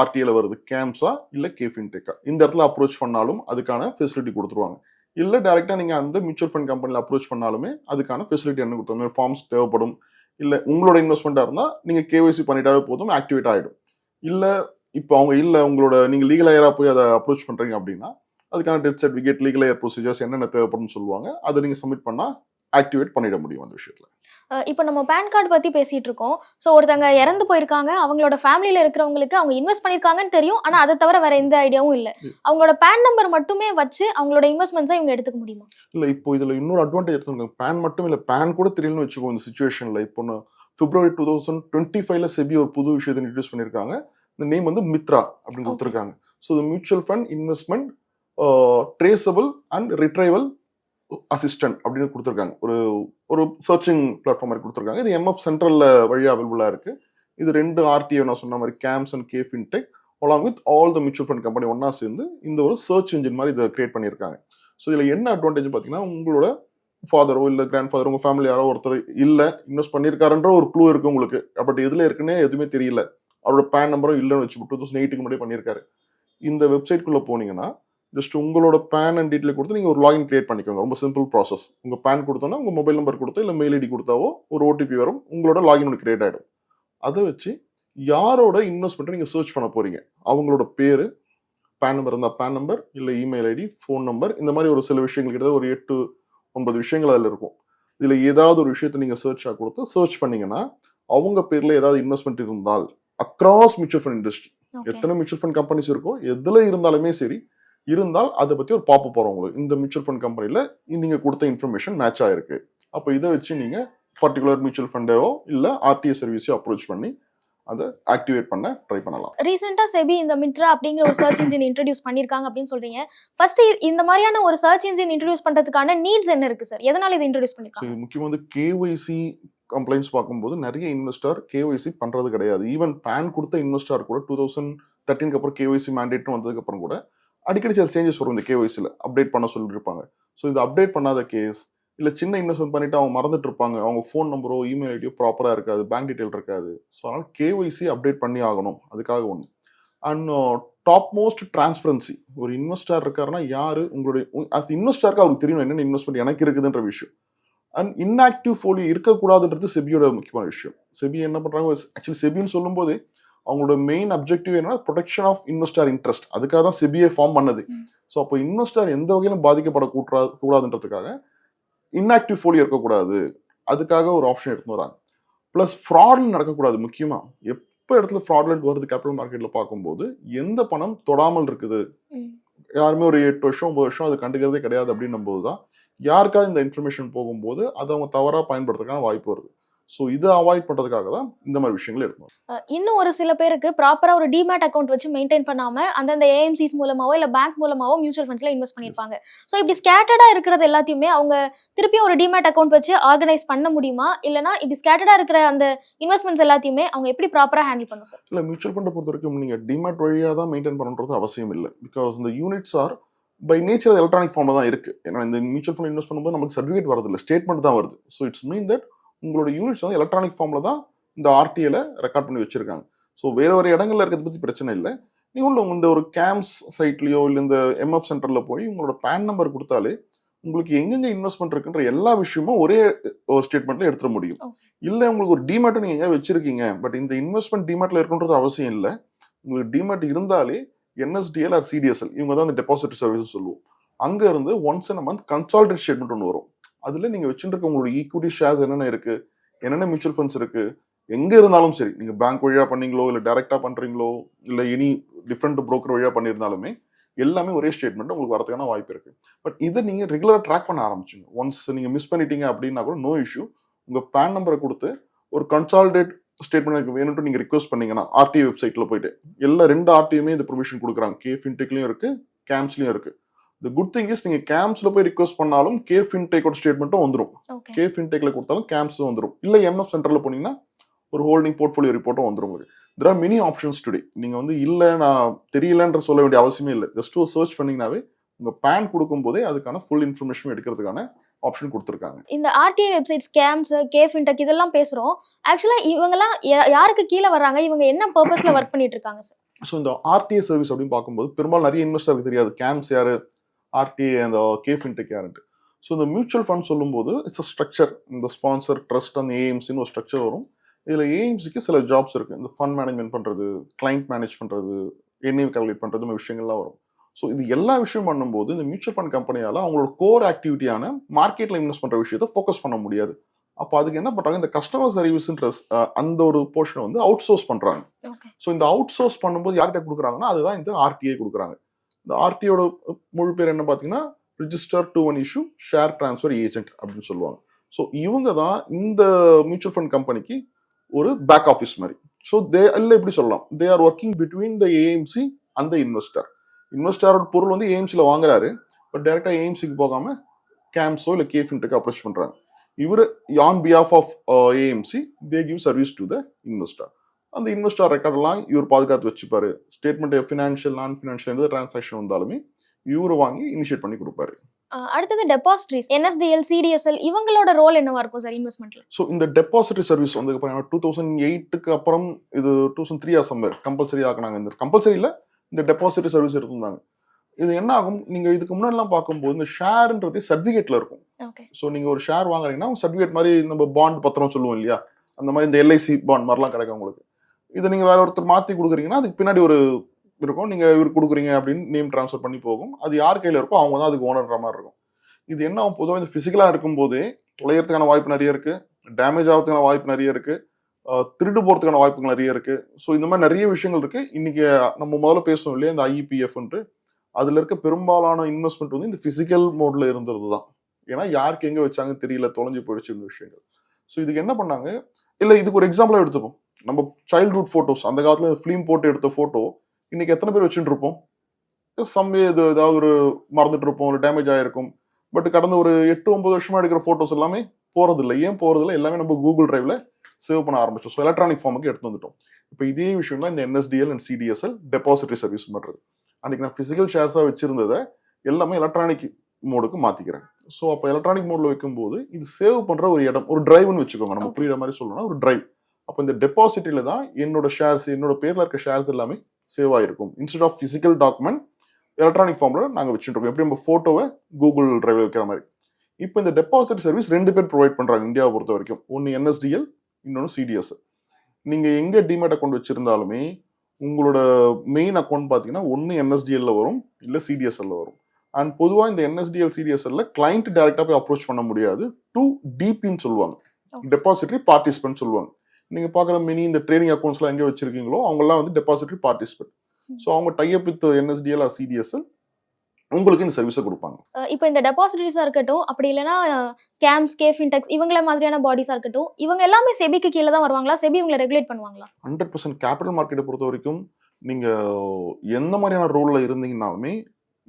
ஆர்டிஐல வருது? கேம்ஸா இல்லை கே ஃபின்டெக்கா இந்த இடத்துல அப்ரோச் பண்ணாலும் அதுக்கான ஃபெசிலிட்டி கொடுத்துருவாங்க. இல்லை டேரெக்டாக நீங்கள் அந்த மியூச்சுவல் ஃபண்ட் கம்பெனியில் அப்ரோச் பண்ணாலுமே அதுக்கான ஃபெசிலிட்டி என்ன கொடுத்தாங்க ஃபார்ம்ஸ் தேவைப்படும். இல்லை உங்களோட இன்வெஸ்ட்மெண்ட்டாக இருந்தால் நீங்கள் கேஒய்சி பண்ணிட்டாவே போதும் ஆக்டிவேட் ஆகிடும் இல்லை இப்போ அவங்க இல்லை உங்களோட நீங்கள் லீகல் ஐயரா போய் அதை அப்ரோச் பண்ணுறீங்க அப்படின்னா அதுக்கான death certificate legal heir procedures என்னென்ன தேவைப்படும்னு சொல்லுவாங்க. அதை நீங்க சப்மிட் பண்ணா ஆக்டிவேட் பண்ணிட முடியும் அந்த விஷயத்துல. இப்போ நம்ம பேன் கார்டு பத்தி பேசிட்டு இருக்கோம். ஸோ ஒருத்தங்க இறந்து போயிருக்காங்க. அவங்களோட ஃபேமிலியில இருக்கிறவங்களுக்கு அவங்க இன்வெஸ்ட் பண்ணிருக்காங்கன்னு தெரியும். ஆனா அதை தவிர வேற எந்த ஐடியாவும் இல்ல. அவங்களோட பேன் நம்பர் மட்டுமே வச்சு அவங்களோட இன்வெஸ்ட்மெண்ட்ஸை இவங்க எடுத்துக்க முடியுமா? இல்ல இப்போ இதுல இன்னொரு அட்வான்டேஜ் எடுத்துருங்க பேன் மட்டும் இல்ல பேன் கூட தெரியலன்னு வச்சுக்கோ இந்த சுச்சுவேஷன்ல இப்போ நான் பிப்ரவரி டூ தௌசண்ட் டுவெண்ட்டி ஃபைவ்ல செபி ஒரு புது விஷயத்தை இன்ட்ரடியூஸ் பண்ணியிருக்காங்க. இந்த நேம் வந்து மித்ரா அப்படின்னு. கொடுத்துருக்காங்க. ஸோ இது mutual fund investment traceable and retrieval assistant அப்படின்னு கொடுத்துருக்காங்க. ஒரு ஒரு சர்ச்சிங் பிளாட்ஃபார்ம் மாதிரி கொடுத்துருக்காங்க. இது எம்எஃப் சென்ட்ரலில் வழியாக அவைலபிளாக இருக்குது இது ரெண்டு ஆர்டிஓ நான் சொன்ன மாதிரி CAMS and K fintech along with all the mutual fund company ஒன்றா சேர்ந்து இந்த ஒரு சர்ச் இன்ஜின் மாதிரி இதை கிரியேட் பண்ணியிருக்காங்க. ஸோ இதில் என்ன அட்வான்டேஜ் பார்த்தீங்கன்னா உங்களோட ஃபாதரோ இல்லை கிராண்ட் ஃபாதர் உங்கள் ஃபேமிலி யாரோ ஒருத்தர் இல்லை இன்வெஸ்ட் பண்ணியிருக்காருன்ற ஒரு க்ளூ இருக்குது உங்களுக்கு. பட் எதில் இருக்குன்னே எதுவுமே தெரியல. அவரோட பேன் நம்பரும் இல்லைன்னு வச்சு டூ தௌசண்ட் எயிட்டுக்கு முன்னாடி பண்ணியிருக்காரு. இந்த வெப்சைட்குள்ளே போனீங்கன்னா ஜஸ்ட் உங்களோட பேன் அண்ட் டீட்டெயில் கொடுத்து நீங்கள் ஒரு லாகின் கிரியேட் பண்ணிக்கோங்க. ரொம்ப சிம்பிள் ப்ராசஸ் உங்கள் பேன் கொடுத்தோன்னா உங்கள் மொபைல் நம்பர் கொடுத்தோ இல்லை மெயில் ஐடி கொடுத்தாவோ ஒரு ஓடிபி வரும் உங்களோட லாகின் ஒன்று கிரியேட் ஆகிடும் அதை வச்சு யாரோட இன்வெஸ்ட்மெண்ட்டை நீங்கள் சர்ச் பண்ண போறீங்க? அவங்களோட பேர் பேன் நம்பர் இருந்தால் பேன் நம்பர் இல்லை இமெயில் ஐடி ஃபோன் நம்பர் இந்த மாதிரி ஒரு சில விஷயங்கள் கிட்ட ஒரு எட்டு ஒன்பது விஷயங்கள் அதில் இருக்கும். இதில் ஏதாவது ஒரு விஷயத்தை நீங்கள் சர்ச்சாக கொடுத்து சர்ச் பண்ணீங்கன்னா அவங்க பேரில் ஏதாவது இன்வெஸ்ட்மெண்ட் இருந்தால் அக்ராஸ் மியூச்சுவல் ஃபண்ட் இண்டஸ்ட்ரி எத்தனை மியூச்சுவல் ஃபண்ட் கம்பெனிஸ் இருக்கோ எதுல இருந்தாலுமே சரி இருந்தால் அதை பத்தி ஒரு பாப்ப போறோம் உங்களுக்கு. இந்த மியூச்சுவல் ஃபண்ட் கம்பெனில நீங்க கொடுத்த இன்ஃபர்மேஷன் மேட்ச் ஆயிருக்கு. அப்போ இதை வச்சு நீங்க பர்டிகுலர் மியூச்சுவல் ஃபண்டையோ இல்ல ஆர்டிஎஸ் சர்வீஸையோ அப்ரோச் பண்ணி அதை ஆக்டிவேட் பண்ண ட்ரை பண்ணலாம். ரீசெண்டாக செபி இந்த மிட்ரா அப்படிங்கிற ஒரு சர்ச் இன்ஜின் இன்ட்ரடியூஸ் பண்ணியிருக்காங்க அப்படின்னு சொல்றீங்க. ஃபர்ஸ்ட் இந்த மாதிரியான ஒரு சர்ச் இன்ஜின் இன்ட்ரடியூஸ் பண்றதுக்கான நீட்ஸ் என்ன இருக்கு சார் எதனால இதை இன்ட்ரடியூஸ் இது முக்கியமாக வந்து கேஒய்சி கம்ப்ளைண்ட்ஸ் பார்க்கும்போது நிறைய இன்வெஸ்டர் கேஒய்சி பண்றது கிடையாது. ஈவன் பேன் கொடுத்த இன்வெஸ்டர் கூட டூ தௌசண்ட் தேர்ட்டீனுக்கு அப்புறம் கேஒய்சி மேண்டேட்னு வந்ததுக்கு அப்புறம் கூட அடிக்கடி சில சேஞ்சஸ் வரும் இந்த கேஒய்சியில் அப்டேட் பண்ண சொல்லியிருப்பாங்க ஸோ இது அப்டேட் பண்ணாத கேஸ் இல்லை சின்ன இன்வெஸ்ட்மெண்ட் பண்ணிட்டு அவங்க மறந்துட்டு இருப்பாங்க. அவங்க ஃபோன் நம்பரோ இமெயில் ஐடியோ ப்ராப்பராக இருக்காது. பேங்க் டீட்டெயில் இருக்காது. ஸோ அதனால் கேஒய்சி அப்டேட் பண்ணி ஆகணும். அதுக்காக ஒன்று அண்ட் டாப் மோஸ்ட் டிரான்ஸ்பரன்சி ஒரு இன்வெஸ்டர் இருக்காருன்னா யார்? உங்களுடைய அஸ் இன்வெஸ்டருக்கு அவருக்கு தெரியும் என்னென்ன இன்வெஸ்ட்மெண்ட் எனக்கு இருக்குதுன்ற விஷயம். அண்ட் இன்ஆக்டிவ் ஃபோலியோ இருக்கக்கூடாதுன்றது செபியோட முக்கியமான விஷயம். செபி என்ன பண்ணுறாங்க ஆக்சுவலி செபின்னு சொல்லும்போது அவங்களோட மெயின் அப்ஜெக்டிவ் என்னன்னா ப்ரொடெக்ஷன் ஆஃப் இன்வெஸ்டர் இன்ட்ரெஸ்ட் அதுக்காக தான் செபியை ஃபார்ம் பண்ணது. ஸோ அப்போ இன்வெஸ்டர் எந்த வகையிலும் பாதிக்கப்படக்கூடாது கூடாதுன்றதுக்காக இன்ஆக்டிவ் ஃபோலியோ இருக்கக்கூடாது. அதுக்காக ஒரு ஆப்ஷன் எடுத்துன்னு வராங்க. ப்ளஸ் ஃப்ராட்ல நடக்கக்கூடாது முக்கியமா. எப்போ இடத்துல ஃப்ராட்லண்ட் வருது கேபிட்டல் மார்க்கெட்ல பார்க்கும்போது எந்த பணம் தொடாமல் இருக்குது. யாருமே ஒரு எட்டு வருஷம் ஒன்பது வருஷம் அது கண்டுக்கிறதே கிடையாது அப்படின்னும் போது தான் யாருக்காவது இந்த இன்ஃபர்மேஷன் போகும்போது அதை அவங்க தவறாக பயன்படுத்துறதுக்கான வாய்ப்பு வருது. ஸோ இதை அவாய்ட் பண்ணுறதுக்காக தான் இந்த மாதிரி விஷயங்கள் எடுக்கணும். இன்னும் ஒரு சில பேருக்கு ப்ராப்பரா ஒரு டிமேட் அக்கௌண்ட் வச்சு மெயின்டைன் பண்ணாம அந்தந்த ஏஎம்சிஸ் மூலமாவோ இல்ல பேங்க் மூலமாவோ மியூச்சுவல் ஃபண்ட்ஸ்ல இன்வெஸ்ட் பண்ணிருப்பாங்க ஸோ இப்படி ஸ்கேட்டர்டா இருக்கிறது எல்லாத்தையுமே அவங்க திருப்பியும் ஒரு டிமேட் அக்கௌண்ட் வச்சு ஆர்கனைஸ் பண்ண முடியுமா? இல்லனா இப்படி ஸ்கேட்டர்டா இருக்கிற அந்த இன்வெஸ்ட்மெண்ட்ஸ் எல்லாத்தையுமே அவங்க எப்படி ப்ராப்பரா ஹேண்டில் பண்ணும் சார் இல்லை மியூச்சுவல் ஃபண்டை பொறுத்த வரைக்கும் நீங்கள் டிமேட் வழியாக தான் மெயின்டைன் பண்ணுறது அவசியம் இல்லை. பிகாஸ் இந்த units are by nature electronic ஃபார்மில் தான் இருக்குது ஏன்னா இந்த மியூச்சுவல் ஃபண்ட் இன்வெஸ்ட் பண்ணும்போது நமக்கு சர்டிஃபிகேட் வரது இல்லை ஸ்டேட்மெண்ட் தான் வருது. ஸோ இட்ஸ் மீன் தட் உங்களோட யூனிட்ஸ் வந்து எலக்ட்ரானிக் ஃபார்மில் தான் இந்த ஆர்டிஏல ரெக்கார்ட் பண்ணி வச்சிருக்காங்க. ஸோ வேற வேறு இடங்கள்ல இருக்கிறத பற்றி பிரச்சனை இல்லை. நீங்கள் உள்ள இந்த ஒரு கேம்ஸ் சைட்லேயோ இல்லை இந்த எம்எஃப் சென்டரில் போய் உங்களோட பேன் நம்பர் கொடுத்தாலே உங்களுக்கு எங்கெங்க இன்வெஸ்ட்மெண்ட் இருக்குன்ற எல்லா விஷயமும் ஒரே ஒரு ஸ்டேட்மெண்ட்ல எடுத்துட முடியும். இல்லை உங்களுக்கு ஒரு டிமேட்டை நீங்கள் எங்கே வச்சிருக்கீங்க பட் இந்த இன்வெஸ்ட்மெண்ட் டிமேட்ல இருக்குன்றது அவசியம் இல்லை. உங்களுக்கு டிமேட் இருந்தாலே என்எஸ்டிஎல் ஆர் சிடிஎஸ்எல் இவங்க தான் இந்த டெபாசிட் சர்வீஸ் சொல்லுவோம். அங்க இருந்து once in month consolidate statement ஒன்று வரும். அதில் நீங்கள் வச்சுருக்க உங்களோட ஈக்விட்டி ஷேர்ஸ் என்னென்ன இருக்குது என்னென்ன மியூச்சுவல் ஃபண்ட்ஸ் இருக்குது எங்கே இருந்தாலும் சரி நீங்கள் பேங்க் வழியாக பண்ணீங்களோ இல்லை டேரெக்டாக பண்ணுறீங்களோ இல்லை எனி டிஃப்ரெண்ட் புரோக்கர் வழியாக பண்ணியிருந்தாலுமே எல்லாமே ஒரே ஸ்டேட்மெண்ட் உங்களுக்கு வரதுக்கான வாய்ப்பு இருக்குது பட் இதை நீங்கள் ரெகுலராக ட்ராக் பண்ண ஆரம்பிச்சுங்க ஒன்ஸ் நீங்கள் மிஸ் பண்ணிட்டீங்க அப்படின்னா கூட நோ இஷ்யூ உங்கள் பேன் நம்பரை கொடுத்து ஒரு கன்சால்டேட் ஸ்டேட்மெண்ட் எனக்கு வேணும்னு நீங்கள் ரிக்வஸ்ட் பண்ணீங்கன்னா ஆர்டிஐ வெப்சைட்டில் போயிட்டு எல்லா ரெண்டு ஆர்டியுமே இந்த ப்ரொவிஷன் கொடுக்குறாங்க. கே ஃபின்டெக்லயும் இருக்குது கேம்ஸ்லையும் இருக்குது த குட் திங் இஸ் நீங்க கேம்ஸ்ல போய் ரிக்வஸ்ட் பண்ணாலும் கே ஃபின்டெக்கோட ஸ்டேட்மெண்ட்டும் வந்துடும் கே ஃபின்டெக்ல கொடுத்தாலும் கேம்ஸ் வந்துடும் இல்ல எம்எஃப் சென்டர்ல போனீங்கன்னா ஒரு ஹோல்டிங் போர்ட்ஃபோலியோ ரிப்போர்ட்டும் வந்துடும் உங்களுக்கு there are many options today நீங்க வந்து இல்ல நான் தெரியலன்ற சொல்ல வேண்டிய அவசியமே இல்லை. ஜஸ்ட் ஒரு சர்ச் பண்ணீங்கன்னாவே உங்க பேன் கொடுக்கும்போதே அதுக்கான ஃபுல் இன்ஃபர்மேஷன் எடுக்கிறதுக்கான ஆப்ஷன் கொடுத்துருக்காங்க. இந்த RTI website CAMS K fintech இதெல்லாம் பேசுறோம். ஆக்சுவலா இவங்கெல்லாம் யாருக்கு கீழே வர்றாங்க? இவங்க என்ன பர்பஸ்ல ஒர்க் பண்ணிட்டு இருக்காங்க சார் ஸோ இந்த ஆர்டிஏ சர்வீஸ் அப்படின்னு பார்க்கும்போது பெரும்பாலும் நிறைய இன்வெஸ்டருக்கு தெரியாது. கேம்ஸ் யாரு? ஆர்டிஏ அந்த கே ஃபின்டெக் யாருன்ட்டு ஸோ இந்த மியூச்சுவல் ஃபண்ட் சொல்லும்போது இட்ஸ் ஸ்ட்ரக்சர் இந்த ஸ்பான்சர் ட்ரஸ்ட் அந்த ஏஎம்சின்னு ஒரு ஸ்ட்ரக்சர் வரும். இதில் ஏஎம்சிக்கு சில ஜாப்ஸ் இருக்கு. இந்த ஃபண்ட் மேனேஜ்மெண்ட் பண்ணுறது கிளைண்ட் மேனேஜ் பண்ணுறது எண்ணெய் கால்குலேட் பண்ணுறது இந்த விஷயங்கள்லாம் வரும். ஸோ இது எல்லா விஷயம் பண்ணும்போது இந்த மியூச்சுவல் ஃபண்ட் கம்பெனியால அவங்களோட கோர் ஆக்டிவிட்டியான மார்க்கெட்ல இன்வெஸ்ட் பண்ற விஷயத்தை ஃபோக்கஸ் பண்ண முடியாது. அப்போ அதுக்கு என்ன பண்றாங்க? இந்த கஸ்டமர் சர்வீஸ்ன்ற அந்த ஒரு போர்ஷனை வந்து அவுட் சோர்ஸ் பண்றாங்க. ஓகே ஸோ இந்த அவுட் சோர்ஸ் பண்ணும்போது யார்கிட்ட கொடுக்குறாங்கன்னா அதுதான் இந்த ஆர்டிஐ கொடுக்குறாங்க. இந்த ஆர்டியோட முழு பேர் என்ன பார்த்தீங்கன்னா register to an issue share transfer agent அப்படின்னு சொல்லுவாங்க. ஸோ இவங்க தான் இந்த மியூச்சுவல் ஃபண்ட் கம்பெனிக்கு ஒரு பேக் ஆஃபீஸ் மாதிரி. ஸோ தே இல்லை எப்படி சொல்லலாம்? They are working between the AMC அந்த இன்வெஸ்டர் இன்வெஸ்டரோட பொருள் வந்து ஏஎம்சியில் வாங்குறாரு. பட் டேரெக்டாக ஏஎம்சிக்கு போகாமல் கேம்ஸோ இல்லை கேஃபின்ட்டுக்கு அப்ரோச் பண்ணுறாங்க இவர் on behalf of AMC they give service to the investor அந்த இன்வெஸ்டர் ரெக்கார்டெல்லாம் இவர் பாதுகாத்து வச்சுப்பாரு. ஸ்டேட்மெண்ட் ஃபினான்ஷியல் நான் ஃபினான்ஷியல் எந்த டிரான்சாக்ஷன் வந்தாலுமே இவர் வாங்கி இனிஷியேட் பண்ணி கொடுப்பாரு. அடுத்தது டெபாசிட்ரிஸ் என்எஸ்டிஎல் சிடிஎஸ்எல் இவங்களோட ரோல் என்னவா இருக்கும் சார் இன்வெஸ்ட்மெண்ட்ல ஸோ இந்த டெபாசிட்டரி சர்வீஸ் வந்து டூ தௌசண்ட் எயிட்டுக்கு அப்புறம் இது டூ தௌசண்ட் த்ரீ சம்பர் கம்பல்சரி ஆக்குனாங்க. இந்த கம்பல்சரியில் இந்த டெபாசிட்டரி சர்வீஸ் இருந்தாங்க. இது என்ன ஆகும்? நீங்க இதுக்கு முன்னாடிலாம் பார்க்கும்போது இந்த ஷேர்ன்றது சர்டிஃபிகேட்ல இருக்கும். ஓகே ஸோ நீங்க ஒரு ஷேர் வாங்குறீங்கன்னா சர்டிஃபிகேட் மாதிரி நம்ம பாண்ட் பத்திரம் சொல்லுவோம் இல்லையா? அந்த மாதிரி இந்த எல்ஐசி பாண்ட் மாதிரிலாம் கிடைக்கும் உங்களுக்கு. இதை நீங்கள் வேற ஒருத்தர் மாற்றி கொடுக்குறீங்கன்னா அதுக்கு பின்னாடி ஒரு இருக்கும். நீங்கள் இவர் கொடுக்குறீங்க அப்படின்னு நேம் ட்ரான்ஸ்ஃபர் பண்ணி போகும். அது யார் கையில இருக்கோ அவங்க தான் அதுக்கு ஓனர்ன்ற மாதிரி இருக்கும். இது என்ன ஆகும் பொதுவாக இந்த ஃபிசிக்கலாக இருக்கும்போதே தொலைகிறதுக்கான வாய்ப்பு நிறைய இருக்குது டேமேஜ் ஆகிறதுக்கான வாய்ப்பு நிறைய இருக்குது திருடு போகிறதுக்கான வாய்ப்புகள் நிறைய இருக்குது ஸோ இந்த மாதிரி நிறைய விஷயங்கள் இருக்குது இன்றைக்கி நம்ம முதல்ல பேசுவோம் இல்லையா இந்த ஐஇபிஎஃப்ன்ட்டு அதில் இருக்க பெரும்பாலான இன்வெஸ்ட்மெண்ட் வந்து இந்த ஃபிசிக்கல் மோடில் இருந்தது தான். ஏன்னா யாருக்கு எங்கே வச்சாங்க தெரியல தொலைஞ்சு போயிடுச்சு இந்த விஷயங்கள். ஸோ இதுக்கு என்ன பண்ணாங்க? இல்லை இதுக்கு ஒரு எக்ஸாம்பிளாக எடுத்துப்போம். நம்ம சைல்ட்ஹுட் போட்டோஸ் அந்த காலத்துல ஃபிலிம் போட்டு எடுத்த போட்டோ இன்னைக்கு எத்தனை பேர் வச்சுட்டு இருப்போம்? சம் இது ஏதாவது ஒரு மறந்துட்டு இருப்போம் ஒரு டேமேஜ் ஆயிருக்கும். பட் கடந்த ஒரு எட்டு ஒன்பது வருஷமா எடுக்கிற போட்டோஸ் எல்லாமே போறதில்லை. ஏன் போறதில்லை? எல்லாமே நம்ம கூகுள் டிரைவ்ல சேவ் பண்ண ஆரம்பிச்சோம். ஸோ எலக்ட்ரானிக் ஃபார்முக்கு எடுத்து வந்துட்டோம். இப்போ இதே விஷயம் தான் இந்த NSDL and CDSL depository service பண்றது. அன்னைக்கு நான் பிசிக்கல் ஷேர்ஸாக வச்சிருந்ததை எல்லாமே எலக்ட்ரானிக் மோடுக்கு மாத்திக்கிறேன். ஸோ அப்போ எலக்ட்ரானிக் மோட்ல வைக்கும்போது இது சேவ் பண்ற ஒரு இடம் ஒரு டிரைவ்னு வச்சுக்கோங்க. நம்ம. புரியுற மாதிரி சொல்லணும்னா ஒரு டிரைவ் அப்போ இந்த டெபாசிட்டில தான் என்னோட ஷேர்ஸ் என்னோட பேர்ல இருக்க ஷேர்ஸ் எல்லாமே சேவ் ஆயிருக்கும். Instead of physical document electronic ஃபார்ம்ல நாங்க வச்சுட்டு இருக்கோம் எப்படி நம்ம போட்டோவை கூகுள் டிரைவ்ல வைக்கிற மாதிரி. இப்போ இந்த டெபாசிட் சர்வீஸ் ரெண்டு பேர் ப்ரொவைட் பண்றாங்க இந்தியாவை பொறுத்த வரைக்கும். ஒன்று என்எஸ்டிஎல் இன்னொன்று சிடிஎஸ் நீங்க எங்க டிமேட் அக்கௌண்ட் வச்சிருந்தாலுமே உங்களோட மெயின் அக்கௌண்ட் பார்த்தீங்கன்னா ஒன்று என்எஸ்டிஎல்ல வரும் இல்லை சிடிஎஸ்எல்ல வரும். அண்ட் பொதுவாக இந்த என்எஸ்டிஎல் சிடிஎஸ்எல்ல கிளைண்ட் டேரெக்டாக போய் அப்ரோச் பண்ண முடியாது. டூ டிபின்னு சொல்லுவாங்க. Okay. டெபாசிட்டரி பார்ட்டிசிபென்ட் சொல்லுவாங்க. நீங்க பார்க்குற மினி இந்த ட்ரேடிங் அக்கௌண்ட்ஸ்லாம் எங்கே வச்சிருக்கீங்களோ அவங்கெல்லாம் வந்து டெபாசிட்டரி பார்ட்டிசிபென்ட் Hmm. ஸோ அவங்க type with NSDL or CDSL உங்களுக்கு இந்த சர்வீஸை கொடுப்பாங்க. இப்போ இந்த டெபாசிட்டரிஸா இருக்கட்டும் அப்படி இல்லைன்னா கேம்ஸ் கே ஃபின்டெக்ஸ் இவங்கள மாதிரியான பாடிஸா இருக்கட்டும் இவங்க எல்லாமே செபிக்கு கீழே தான் வருவாங்களா? செபி இவங்களை ரெகுலேட் பண்ணுவாங்களா? ஹண்ட்ரட் பர்சன்ட் கேபிட்டல் மார்க்கெட்டை பொறுத்த வரைக்கும் நீங்க எந்த மாதிரியான ரோல்ல இருந்தீங்கன்னாலுமே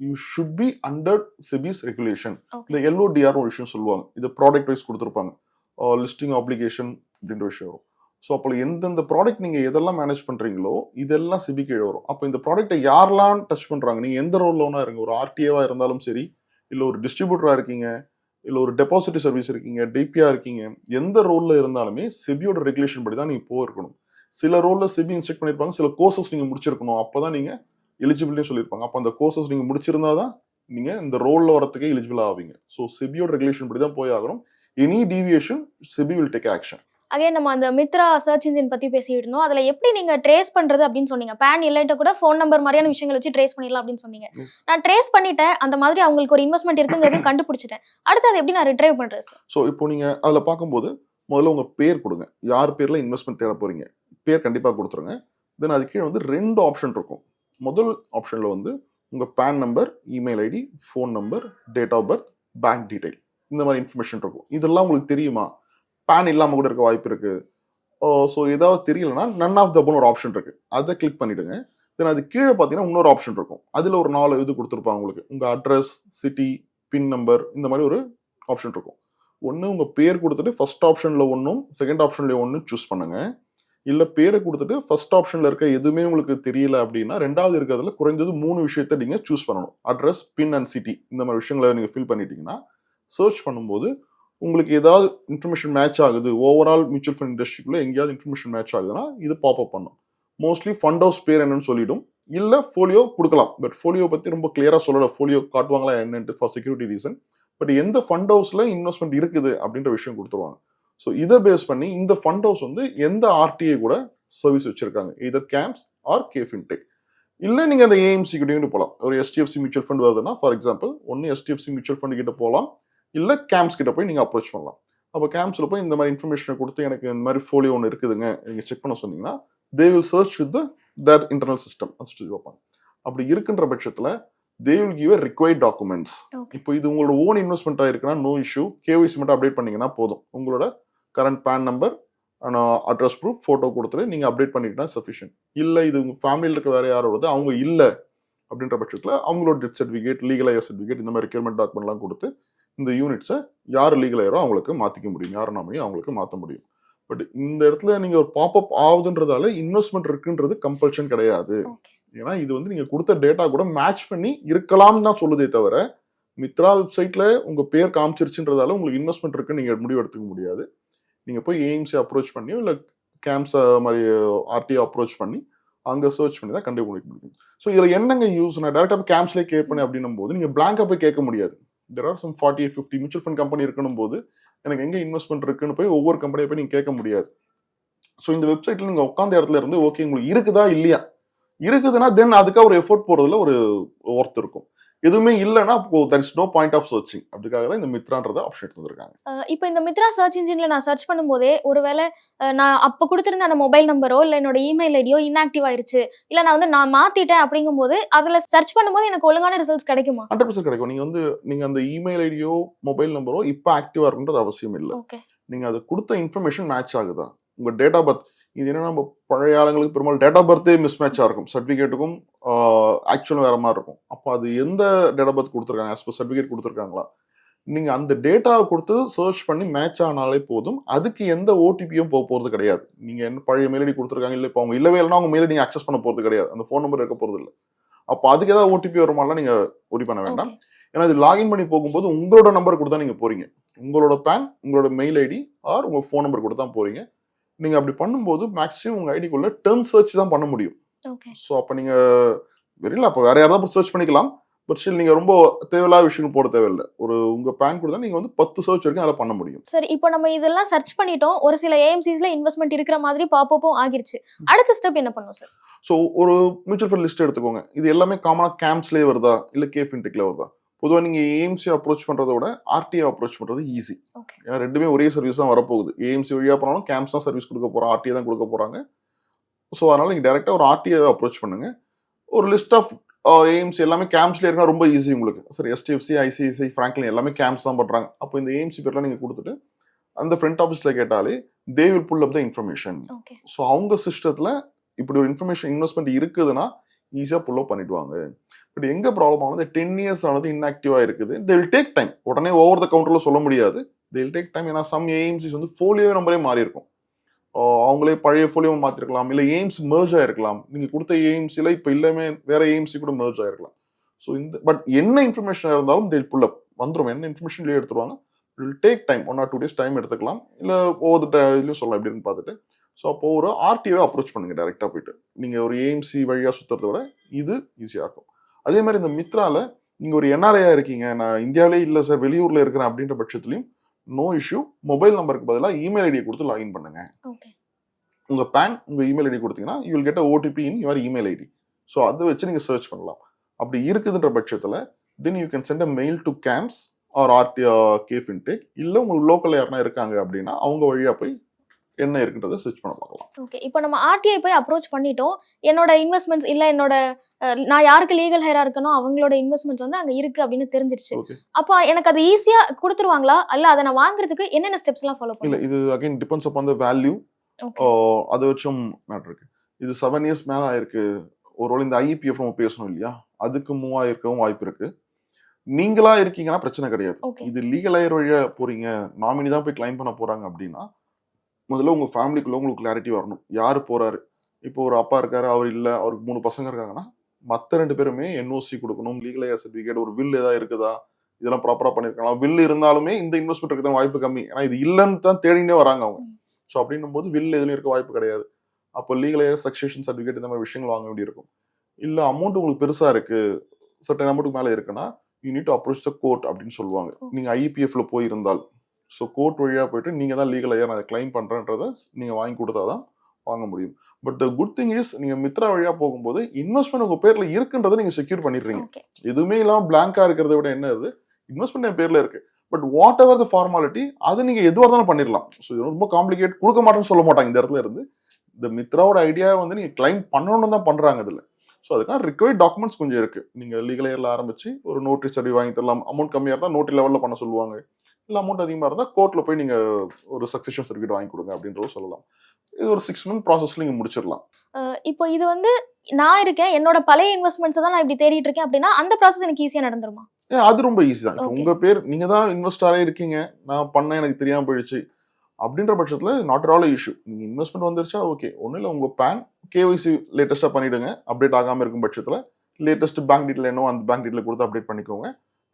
you should be under SEBI's regulation. இந்த எல்ஓடிஆர் ஒரு விஷயம் சொல்லுவாங்க. இது ப்ராடக்ட் வைஸ் கொடுத்துருப்பாங்க லிஸ்டிங் ஆப்ளிகேஷன் அப்படின்ற விஷயம் வரும். ஸோ அப்போ எந்தெந்த ப்ராடக்ட் நீங்கள் எதெல்லாம் மேனேஜ் பண்ணுறீங்களோ இதெல்லாம் சிபி கீழே வரும். அப்போ இந்த ப்ராடக்ட்டை யாரெல்லாம் டச் பண்ணுறாங்க நீங்கள் எந்த ரோலில் வேணா இருங்க. ஒரு ஆர்டிஏவாக இருந்தாலும் சரி இல்லை ஒரு டிஸ்ட்ரிபியூட்டராக இருக்கீங்க இல்லை ஒரு டெபாசிட் சர்வீஸ் இருக்கீங்க டிபியாக இருக்கீங்க எந்த ரோலில் இருந்தாலுமே செபியோட ரெகுலேஷன் படி தான் நீங்கள் போயிருக்கணும். சில ரோலில் செபி இன்ஸ்ட்ரக்ட் பண்ணிருப்பாங்க சில கோர்சஸ் நீங்கள் முடிச்சிருக்கணும். அப்போ தான் நீங்கள் எலிஜிபிலிட்டி சொல்லியிருப்பாங்க. அப்போ அந்த கோர்சஸ் நீங்கள் முடிச்சிருந்தா தான் நீங்கள் இந்த ரோலில் வரத்துக்கே எலிஜிபிள் ஆவீங்க. ஸோ செபியோட ரெகுலேஷன் படி தான் போய் ஆகணும். Any deviation SEBI will take action again நம்ம அந்த மித்ரா சர்ச் இன்ஜின் பத்தி பேசிட்டு இருந்தோம் அதுல எப்படி நீங்க ட்ரேஸ் பண்றது அப்படின்னு சொன்னீங்க. பேன் இல்லைட்ட கூட ஃபோன் நம்பர் மாதிரியான விஷயங்கள் வச்சு ட்ரேஸ் பண்ணிடலாம் அப்படின்னு சொன்னீங்க. நான் ட்ரேஸ் பண்ணிட்டேன். அந்த மாதிரி அவங்களுக்கு ஒரு இன்வெஸ்ட்மெண்ட் இருக்குங்கிறதையும் கண்டுபிடிச்சிட்டேன். அடுத்து அதை எப்படி நான் ரிட்ரைவ் பண்றது? சார் ஸோ இப்போ நீங்க அதுல பார்க்கும்போது முதல்ல உங்க பேர் கொடுங்க. யார் பேர்ல இன்வெஸ்ட்மெண்ட் தேட போறீங்க? பேர் கண்டிப்பா கொடுத்துருங்க. தென் அது கீழே வந்து ரெண்டு ஆப்ஷன் இருக்கும். முதல் ஆப்ஷன்ல வந்து உங்க PAN number email ID phone number date of birth bank detail இந்த மாதிரி இன்ஃபர்மேஷன் இருக்கும். இதெல்லாம் உங்களுக்கு தெரியுமா? பேன் இல்லாமல் கூட இருக்க வாய்ப்பு இருக்குது ஸோ ஏதாவது தெரியலனா நன் ஆஃப் தப்னு ஒரு ஆப்ஷன் இருக்குது அதை கிளிக் பண்ணிடுங்க. தென் அது கீழே பார்த்தீங்கன்னா இன்னொரு ஆப்ஷன் இருக்கும். அதில் ஒரு நாலு இது கொடுத்துருப்பாங்க உங்களுக்கு. உங்கள் அட்ரஸ் சிட்டி பின் நம்பர் இந்த மாதிரி ஒரு ஆப்ஷன் இருக்கும். ஒன்று உங்கள் பேர் கொடுத்துட்டு ஃபர்ஸ்ட் ஆப்ஷனில் ஒன்றும் செகண்ட் ஆப்ஷனில் ஒன்றும் சூஸ் பண்ணுங்கள் இல்லை பேரை கொடுத்துட்டு ஃபர்ஸ்ட் ஆப்ஷனில் இருக்க எதுவுமே உங்களுக்கு தெரியல அப்படின்னா ரெண்டாவது இருக்கிறதுல குறைஞ்சது மூணு விஷயத்த நீங்கள் சூஸ் பண்ணணும். அட்ரஸ் பின் அண்ட் சிட்டி இந்த மாதிரி விஷயங்களை நீங்கள் ஃபில் பண்ணிட்டீங்கன்னா சர்ச் பண்ணும்போது உங்களுக்கு ஏதாவது இன்ஃபர்மேஷன் மேட்ச் ஆகுது ஓவரால் மியூச்சுவல் ஃபண்ட் இண்டஸ்ட்ரிக்குள்ளே எங்கேயாவது இன்ஃபர்மேஷன் மேட்ச் ஆகுதுன்னா இது பாப்அப் பண்ணும். மோஸ்ட்லி ஃபண்ட் ஹவுஸ் பேர் என்னன்னு சொல்லிடும். இல்லை ஃபோலியோ கொடுக்கலாம். பட் ஃபோலியோ பற்றி ரொம்ப கிளியராக சொல்லல. ஃபோலியோ காட்டுவாங்களா என்னன்ட்டு ஃபார் செக்யூரிட்டி ரீசன் பட் எந்த ஃபண்ட் ஹவுஸில் இன்வெஸ்ட்மெண்ட் இருக்குது அப்படின்ற விஷயம் கொடுத்துருவாங்க. ஸோ இதை பேஸ் பண்ணி இந்த ஃபண்ட் ஹவுஸ் வந்து எந்த ஆர்டிஐ கூட சர்வீஸ் வச்சுருக்காங்க. இதர் கேம்ப்ஸ் ஆர் கேஃபின்டெக் இல்லை நீங்கள் அந்த ஏஎம்சி கிட்டேயும் போகலாம் ஒரு எஸ்டிஎஃப்சி மியூச்சுவல் ஃபண்ட் வருதுன்னா ஃபார் எக்ஸாம்பிள் ஒன்று எஸ்டிஎஃப்சி மியூச்சுவல் ஃபண்ட் கிட்ட போகலாம் இல்லை கேம்ப்ஸ் கிட்ட போய் நீங்கள் அப்ரோச் பண்ணலாம். அப்போ கேம்ப்ஸில் போய் இந்த மாதிரி இன்ஃபர்மேஷனை கொடுத்து எனக்கு இந்த மாதிரி ஃபோலியோ ஒன்று இருக்குதுங்க நீங்கள் செக் பண்ண சொன்னீங்கன்னா they will search with that internal system வைப்பாங்க அப்படி இருக்குன்ற பட்சத்தில் they will give required documents. இப்போ இது உங்களோட ஓன் இன்வெஸ்ட்மெண்ட் ஆயிருக்குன்னா நோ இஷ்யூ கேஒய்சி மட்டும் அப்டேட் பண்ணீங்கன்னா போதும். உங்களோட current PAN number address proof photo கொடுத்துட்டு நீங்கள் அப்டேட் பண்ணிக்கிட்டா சஃபிஷியன்ட் இல்லை இது உங்கள் ஃபேமிலியில் இருக்க வேற யாரோடது அவங்க இல்லை. அப்படின்ற பட்சத்தில் அவங்களோட death certificate legal heir certificate இந்த மாதிரி ரெக்யர்மெண்ட் டாக்குமெண்ட்லாம் கொடுத்து இந்த யூனிட்ஸை யார் லீகல் ஐயரோ அவங்களுக்கு மாற்றிக்க முடியும். யார் நாமையும் அவங்களுக்கு மாற்ற முடியும். பட் இந்த இடத்துல நீங்கள் ஒரு பாப்அப் ஆகுதுன்றதால இன்வெஸ்ட்மெண்ட் இருக்குன்றது கம்பல்ஷன் கிடையாது. ஏன்னா இது வந்து நீங்கள் கொடுத்த டேட்டா கூட மேட்ச் பண்ணி இருக்கலாம்னு தான் சொல்லுதே தவிர மித்ரா வெப்சைட்ல உங்க பேர் காமிச்சிருச்சுன்றதால உங்களுக்கு இன்வெஸ்ட்மெண்ட் இருக்குன்னு நீங்க முடிவு எடுத்துக்க முடியாது. நீங்க போய் ஏஎம்சி அப்ரோச் பண்ணியோ இல்ல கேம்ஸ் மாதிரி ஆர்டிஓ அப்ரோச் பண்ணி அங்க சர்ச் பண்ணி தான் கண்டுபிடிக்க முடியும். ஸோ இதுல என்னங்க யூஸ் நான் டேரக்டா கேம்ஸ்லேயே கேட்பேன் அப்படின்னும் போது நீங்க பிளாங்கா போய் கேட்க முடியாது. There are some forty eight fifty mutual fund company இருக்கணும் போது எனக்கு எங்கே இன்வெஸ்ட்மெண்ட் இருக்குன்னு போய் ஒவ்வொரு கம்பெனியை போய் நீங்கள் கேட்க முடியாது. ஸோ இந்த வெப்சைட்டில் நீங்கள் உட்காந்த இடத்துல இருந்து ஓகே உங்களுக்கு இருக்குதா இல்லையா? இருக்குதுன்னா தென் அதுக்காக ஒரு எஃபோர்ட் போகிறதுல ஒரு ஒர்த் இருக்கும். எதுவுமே இல்லைன்னா there is no point of searching அதுக்காக தான் இந்த மித்ரான்றத ஆப்ஷன் எடுத்து வந்திருக்காங்க இப்போ இந்த மித்ரா சர்ச் இன்ஜின்ல நான் சர்ச் பண்ணும்போதே ஒருவேளை நான் அப்போ கொடுத்திருந்த அந்த மொபைல் நம்பரோ இல்லை என்னோட இமெயில் ஐடியோ இன்ஆக்டிவ் ஆயிருச்சு. இல்லை நான் வந்து நான் மாத்திட்டேன் அப்படிங்கும்போது அதுல சர்ச் பண்ணும்போது எனக்கு ஒழுங்கான ரிசல்ட்ஸ் கிடைக்குமா? ஹண்ட்ரட் பர்சன்ட் கிடைக்கும். நீங்க வந்து நீங்க அந்த இமெயில் ஐடியோ மொபைல் நம்பரோ இப்போ ஆக்டிவா இருக்குன்றது அவசியம் இல்லை. ஓகே நீங்க அது கொடுத்த இன்ஃபர்மேஷன் மேட்ச் ஆகுதா? உங்க டேட் ஆஃப் பர்த் இது என்ன நம்ம பழைய ஆளுங்களுக்கு பெரும்பாலும் டேட் ஆஃப் பர்த்தே மிஸ் மேட்சா இருக்கும். சர்டிஃபிகேட்டுக்கும் ஆக்சுவலும் வேற மாதிரி இருக்கும். அப்போ அது எந்த டேட் ஆஃப் பர்த் கொடுத்துருக்காங்க? ஆஸ் பர் சர்டிஃபிகேட் கொடுத்துருக்காங்களா? நீங்க அந்த டேட்டாவை கொடுத்து சர்ச் பண்ணி மேட்ச் ஆனாலே போதும். அதுக்கு எந்த ஓடிபியும் போக போறது கிடையாது. நீங்க என்ன பழைய மெயிலடி கொடுத்துருக்காங்க? இல்லை இப்போ அவங்க இல்லவே இல்லைன்னா அவங்க மெயிலை நீங்க அக்சஸ் பண்ண போறது கிடையாது. அந்த ஃபோன் நம்பர் இருக்க போறது இல்லை. அப்போ அதுக்கு ஏதாவது ஓடிபி வருமாலாம் நீங்க ஒரி பண்ண வேண்டாம். ஏன்னா இது லாகின் பண்ணி போகும்போது உங்களோட நம்பர் கொடுத்தா நீங்க போறீங்க. உங்களோட பேன் உங்களோட மெயில் ஐடி ஆர் உங்க ஃபோன் நம்பர் கொடுத்தா போறீங்க. நீங்க அப்படி பண்ணும்போது மேக்ஸிமம் உங்க ஐடிக்குள்ள டேர்ம் சர்ச் தான் பண்ண முடியும். ஸோ அப்போ நீங்க வெறியில அப்போ வேற யாராவது சர்ச் பண்ணிக்கலாம். பட் ஸ்டில் நீங்க ரொம்ப தேவையில்லாத விஷயம் போட தேவையில்லை. ஒரு உங்க பேன் கொடுத்தா நீங்க வந்து பத்து சர்ச் வரைக்கும் அதில் பண்ண முடியும். சரி இப்போ நம்ம இதெல்லாம் சர்ச் பண்ணிட்டோம். ஒரு சில ஏஎம்சிஸ்ல இன்வெஸ்ட்மெண்ட் இருக்கிற மாதிரி பாப்பப்பும் ஆகிருச்சு. அடுத்த ஸ்டெப் என்ன பண்ணும் சார் ஸோ ஒரு மியூச்சுவல் ஃபண்ட் லிஸ்ட் எடுத்துக்கோங்க. இது எல்லாமே காமனாக கேம்ப்ஸ்லேயே வருதா? இல்லை கே ஃபின்டெக்ல வருதா? பொதுவாக நீங்கள் ஏஎம்சி அப்ரோச் பண்ணுறத விட ஆர்டிஐ அப்ரோச் பண்ணுறது ஈஸி ஏன்னா ரெண்டுமே ஒரே சர்வீஸ் தான் வரப்போகுது. ஏஎம்சி வழியாக போனாலும் கேம்ப்ஸ் தான் சர்வீஸ் கொடுக்க போகிறோம் ஆர்டிஐ தான் கொடுக்க போகிறாங்க ஸோ அதனால் நீங்கள் டேரெக்டாக ஒரு ஆர்டிஐ அப்ரோச் பண்ணுங்க. ஒரு லிஸ்ட் ஆஃப் ஏஎம்சி எல்லாமே கேம்ப்ஸ்லேயே இருந்தால் ரொம்ப ஈஸி உங்களுக்கு. சரி எஸ்டிஎஃப்சி ஐசிஐசிஐ ஃப்ராங்க்லின் எல்லாமே கேம்ப்ஸ் தான் பண்ணுறாங்க அப்போ இந்த ஏஎம்சி பேர்லாம் நீங்கள் கொடுத்துட்டு அந்த ஃப்ரண்ட் ஆஃபீஸில் கேட்டாலே they will pull up the information so அவங்க சிஸ்டத்தில் இப்படி ஒரு இன்ஃபர்மேஷன் இன்வெஸ்ட்மெண்ட் இருக்குதுன்னா ஈஸியாக புல் அப் பண்ணிடுவாங்க. பட் எங்க ப்ராப்ளம் ஆனது டென் இயர்ஸ் ஆனது இன்ஆக்டிவா இருக்குது. தே வில் டேக் டைம் உடனே ஓவர் த கவுண்டர்ல சொல்ல முடியாது. தே வில் டேக் டைம் ஏன்னா சம் ஏஎம்சிஸ் வந்து ஃபோலியோ நம்பரே மாறி இருக்கும். அவங்களே பழைய ஃபோலியோ மாத்திருக்கலாம். இல்லை எய்ம்ஸ் மெர்ஜ் ஆயிருக்கலாம். நீங்க கொடுத்த ஏஎம்சில இப்போ இல்லாமல் வேற ஏஎம்சி கூட மெர்ஜ் ஆயிருக்கலாம். ஸோ இந்த பட் என்ன இன்ஃபர்மேஷன் இருந்தாலும் தே புல் அப் வந்துடும் என்ன இன்ஃபர்மேஷன் எடுத்துருவாங்க? Will take time one or two days time எடுத்துக்கலாம். இல்லை ஒவ்வொரு இதுலையும் சொல்லலாம். எப்படின்னு பார்த்துட்டு. ஸோ அப்போ ஒரு ஆர்டிஓ அப்ரோச் பண்ணுங்க. டேரெக்டாக போயிட்டு. நீங்கள் ஒரு ஏஎம்சி வழியாக சுற்றுறத விட இது ஈஸியாக இருக்கும். அதே மாதிரி இந்த மித்ரால நீங்கள் ஒரு என்ஆர்ஐயா இருக்கீங்க. நான் இந்தியாவிலே இல்லை சார் வெளியூரில் இருக்கிறேன் அப்படின்ற பட்சத்துலையும் நோ இஷ்யூ மொபைல் நம்பருக்கு பதிலாக இமெயில் ஐடியை கொடுத்து லாகின் பண்ணுங்க. உங்கள் பேன் உங்கள் இமெயில் ஐடி கொடுத்தீங்கன்னா you will get OTP in your email ID so அதை வச்சு நீங்கள் சர்ச் பண்ணலாம். அப்படி இருக்குதுன்ற பட்சத்தில் then you can send a mail to CAMS or RT KFintech இல்லை உங்களுக்கு லோக்கலில் யாருனா இருக்காங்க அப்படின்னா அவங்க வழியாக போய் என்ன இருக்குன்றதை சர்ச் பண்ண பார்க்கலாம். ஓகே இப்போ நம்ம ஆர்டிஐ போய் அப்ரோச் பண்ணிட்டோம். என்னோட இன்வெஸ்ட்மெண்ட்ஸ் இல்லை என்னோட நான் யாருக்கு லீகல் ஹேரா இருக்கனோ அவங்களோட இன்வெஸ்ட்மெண்ட்ஸ் வந்து அங்கே இருக்கு அப்படின்னு தெரிஞ்சிருச்சு. அப்போ எனக்கு அது ஈஸியா கொடுத்துருவாங்களா? அல்ல அதை நான் வாங்குறதுக்கு என்னென்ன ஸ்டெப்ஸ் எல்லாம் ஃபாலோ இல்லை பண்ணலாம் இது again depends upon the value அதை வச்சும் மேட்ரு இருக்கு. இது செவன் இயர்ஸ் மேலே ஆயிருக்கு. ஒரு இந்த ஐபிஎஃப் நம்ம பேசணும் இல்லையா? அதுக்கு மூவ் ஆயிருக்கவும் வாய்ப்பு இருக்கு. நீங்களா இருக்கீங்கன்னா பிரச்சனை கிடையாது. இது லீகல் ஆயர் வழியா போறீங்க. நாமினி தான் போய் கிளைம் பண்ண போறாங்க அப்படின்னா முதல்ல உங்க ஃபேமிலிக்குள்ள உங்களுக்கு கிளாரிட்டி வரணும். யாரு போறாரு? இப்போ ஒரு அப்பா இருக்காரு அவர் இல்ல அவருக்கு மூணு பசங்க இருக்காங்கன்னா மத்த ரெண்டு பேருமே என்ஓசி கொடுக்கணும் லீகல் ஏர் சர்டிஃபிகேட் ஒரு வில் ஏதாவது இருக்குதா? இதெல்லாம் ப்ராப்பரா பண்ணிருக்கலாம் வில் இருந்தாலுமே இந்த இன்வெஸ்ட்மெண்ட் இருக்கிற வாய்ப்பு கம்மி. ஏன்னா இது இல்லைன்னு தான் தேடினே வராங்க அவங்க. ஸோ அப்படின்னும் போது வில் எதுலையும் இருக்க வாய்ப்பு கிடையாது. அப்போ லீகல் ஏர் சக்சேஷன் சர்டிஃபிகேட் இந்த மாதிரி விஷயங்கள் வாங்க வேண்டியிருக்கும் இல்ல அமௌண்ட் உங்களுக்கு பெருசா இருக்கு. சர்டன் அமௌண்ட்டுக்கு மேல இருக்குன்னா you need to approach the court அப்படின்னு சொல்லுவாங்க. நீங்க ஐபிஎஃப்ல போயிருந்தால். ஸோ கோர்ட் வழியா போயிட்டு நீங்க தான் லீகல் ஐயா நான் கிளைம் பண்றேன்றத நீங்க வாங்கி கொடுத்தாதான் வாங்க முடியும். But the good thing is நீங்க மித்ரா வழியா போகும்போது இன்வெஸ்ட்மெண்ட் உங்க பேர்ல இருக்குன்றதை நீங்க செக்யூர் பண்ணிடுறீங்க. எதுவுமே இல்லாம பிளாங்கா இருக்கிறத விட என்ன இது? இன்வெஸ்ட்மெண்ட் என் பேர்ல இருக்கு. But whatever the formality அது நீங்க எதுவாக இருந்தாலும் பண்ணிடலாம். ஸோ இது ரொம்ப காம்ப்ளிகேட் கொடுக்க மாட்டேன்னு சொல்ல மாட்டாங்க இந்த இடத்துல இருந்து. இந்த மித்ராவோட ஐடியா வந்து நீங்க கிளைம் பண்ணணும்னு தான் பண்றாங்க இதுல. ஸோ அதுக்கான ரிக்வயர்ட் டாக்குமெண்ட்ஸ் கொஞ்சம் இருக்கு. நீங்க லீகல் இயர்ல ஆரம்பிச்சு ஒரு நோட்டரி சர்டி வாங்கி தரலாம். அமௌண்ட் கம்மியா இருந்தா நோட்டரி லெவல்ல பண்ண சொல்லுவாங்க. இல்ல அமௌண்ட் அதிகமா இருந்தா கோர்ட்ல போய் நீங்க ஒரு சக்சஷன் சர்டிஃபிகேட் வாங்கி கொடுங்க அப்படின்றத சொல்லலாம். இது ஒரு சிக்ஸ் மந்த் ப்ராசஸ்ல நீங்க முடிச்சிடலாம். இப்போ இது வந்து நான் இருக்கேன் என்னோட பழைய இன்வெஸ்ட்மெண்ட்ஸ் தான் நான் இப்படி தேடிட்டு இருக்கேன் அப்படின்னா அந்த ப்ராசஸ் எனக்கு ஈஸியா நடந்துருமா? அது ரொம்ப ஈஸி தான். இப்போ Okay. உங்க பேர் நீங்க தான் இன்வெஸ்டரே இருக்கீங்க. நான் பண்ண எனக்கு தெரியாம போயிடுச்சு. அப்படின்ற பட்சத்துல நாட் ஆல் இஷ்யூ நீங்க இன்வெஸ்ட்மெண்ட் வந்துருச்சா ஓகே ஒன்றும் இல்லை உங்க பேன் கேஒய்சி லேட்டஸ்டா பண்ணிடுங்க. அப்டேட் ஆகாம இருக்கும் பட்சத்துல லேட்டஸ்ட் பேங்க் டீட்டெயில் என்னவோ அந்த பேங்க் டீட்டெயில் கொடுத்து அப்டேட் பண்ணிக்கோங்க.